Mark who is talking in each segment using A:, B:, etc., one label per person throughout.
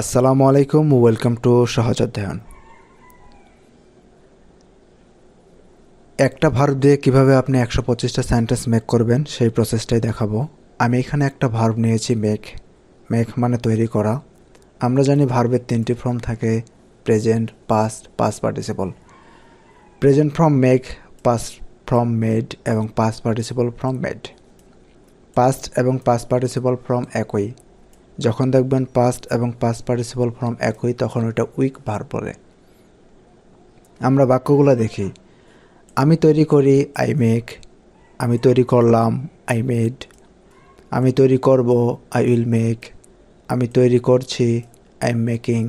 A: আসসালামু আলাইকুম, welcome to সহজ অধ্যয়ন একটা ভার্ব দিয়ে কীভাবে আপনি একশো পঁচিশটা সেন্টেন্স মেক করবেন, সেই প্রসেসটাই দেখাবো। আমি এখানে একটা ভার্ব নিয়েছি মেক মেক মানে তৈরি করা। আমরা জানি ভার্বের তিনটি ফর্ম থাকে present past past participle present form make past form made এবং past participle form made past এবং পাস্ট পার্টিসিপল ফ্রম একই। যখন দেখবেন পাস্ট এবং পাস্ট পার্টিসিপল ফর্ম একই, তখন ওইটা উইক ভার পড়ে। আমরা বাক্যগুলো দেখি। আমি তৈরি করি আই মেক আমি তৈরি করলাম আই মেড আমি তৈরি করব আই উইল মেক আমি তৈরি করছি আই এম মেকিং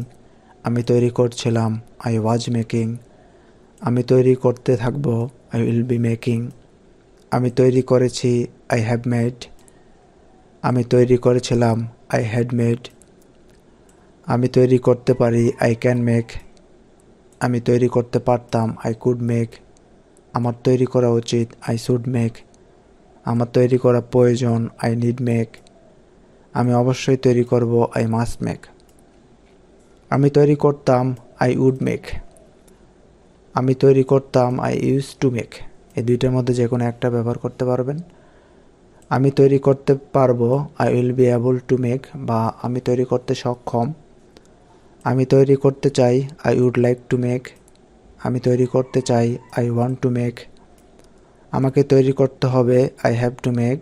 A: আমি তৈরি করছিলাম আই ওয়াজ মেকিং আমি তৈরি করতে থাকব আই উইল বি মেকিং আমি তৈরি করেছি আই হ্যাভ মেড আমি তৈরি করেছিলাম আই হ্যাড মেড আমি তৈরি করতে পারি আই ক্যান মেক আমি তৈরি করতে পারতাম আই কুড মেক আমার তৈরি করা উচিত আই শুড মেক আমার তৈরি করা প্রয়োজন আই নিড মেক আমি অবশ্যই তৈরি করব আই মাস্ট মেক আমি তৈরি করতাম আই উড মেক আমি তৈরি করতাম আই ইউজ টু মেক এই দুইটার মধ্যে যে কোনো একটা ব্যবহার করতে পারবেন। আমি তৈরি করতে পারব I will be able to make বা আমি তৈরি করতে সক্ষম। আমি তৈরি করতে চাই I would like to make আমি তৈরি করতে চাই আই ওয়ান্ট টু মেক আমাকে তৈরি করতে হবে আই হ্যাভ টু মেক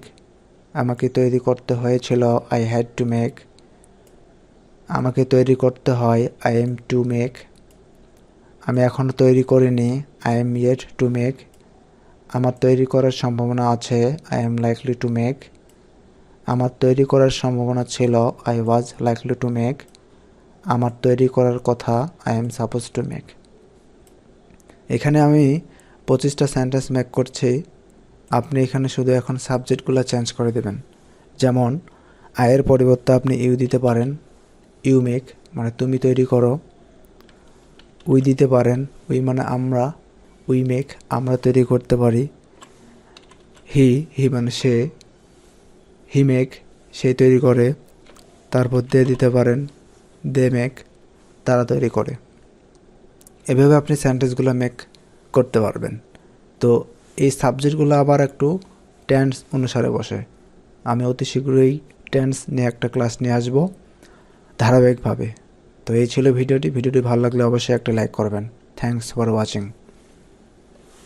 A: আমাকে তৈরি করতে হয়েছিল আই হ্যাড টু মেক আমাকে তৈরি করতে হয় আই এম টু মেক আমি এখনও তৈরি করিনি I am yet to make আমার তৈরি করার সম্ভাবনা আছে I am likely to make আমার তৈরি করার সম্ভাবনা ছিল I was likely to make আমার তৈরি করার কথা I am suppose to make এখানে আমি পঁচিশটা সেন্টেন্স মেক করছি। আপনি এখানে শুধু এখন সাবজেক্টগুলো চেঞ্জ করে দেবেন। যেমন আয়ের পরিবর্তে আপনি ইউ দিতে পারেন। ইউ মেক মানে তুমি তৈরি করো। উই দিতে পারেন। উই মানে আমরা। উই মেক আমরা তৈরি করতে পারি। হি হি মানে সে। হি মেক সে তৈরি করে। তারপর দে দিতে পারেন। দে মেক তারা তৈরি করে। এভাবে আপনি সেন্টেন্সগুলো মেক করতে পারবেন। তো এই সাবজেক্টগুলো আবার একটু টেন্স অনুসারে বসে। আমি অতি শীঘ্রই টেন্স নিয়ে একটা ক্লাস নিয়ে আসব ধারাবাহিকভাবে। তো এই ছিল ভিডিওটি। ভিডিওটি ভালো লাগলে অবশ্যই একটা লাইক করবেন। Thanks for watching